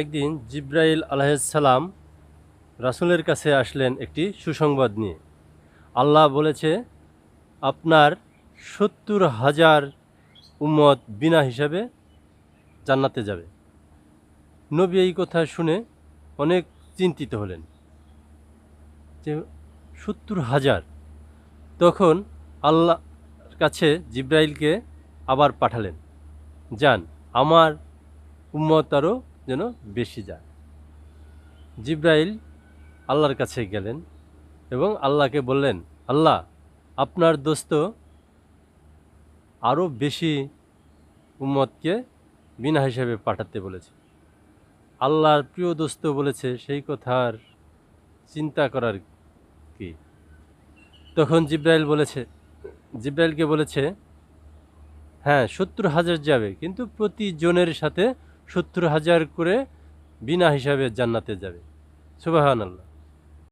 একদিন জিব্রাইল আলাইসাল্লাম রাসূলের কাছে আসলেন একটি সুসংবাদ নিয়ে। আল্লাহ বলেছে, আপনার সত্তর হাজার উম্মত বিনা হিসাবে জান্নাতে যাবে। নবী এই কথা শুনে অনেক চিন্তিত হলেন। যে সত্তর হাজার, তখন আল্লাহর কাছে জিব্রাইলকে আবার পাঠালেন। যান আমার উম্মত আরও যেন বেশি যায়। জিব্রাইল আল্লাহর কাছে গেলেন এবং আল্লাহকে বললেন, আল্লাহ, আপনার দোস্ত আরও বেশি উম্মতকে বিনা হিসেবে পাঠাতে বলেছে। আল্লাহর প্রিয় দোস্ত বলেছে, সেই কথার চিন্তা করার কি? তখন জিব্রাইল বলেছে, জিব্রাইলকে বলেছে হ্যাঁ সত্তর হাজার যাবে, কিন্তু প্রতিজনের সাথে সত্তর হাজার করে বিনা হিসাবে জান্নাতে যাবে। সুবাহান আল্লাহ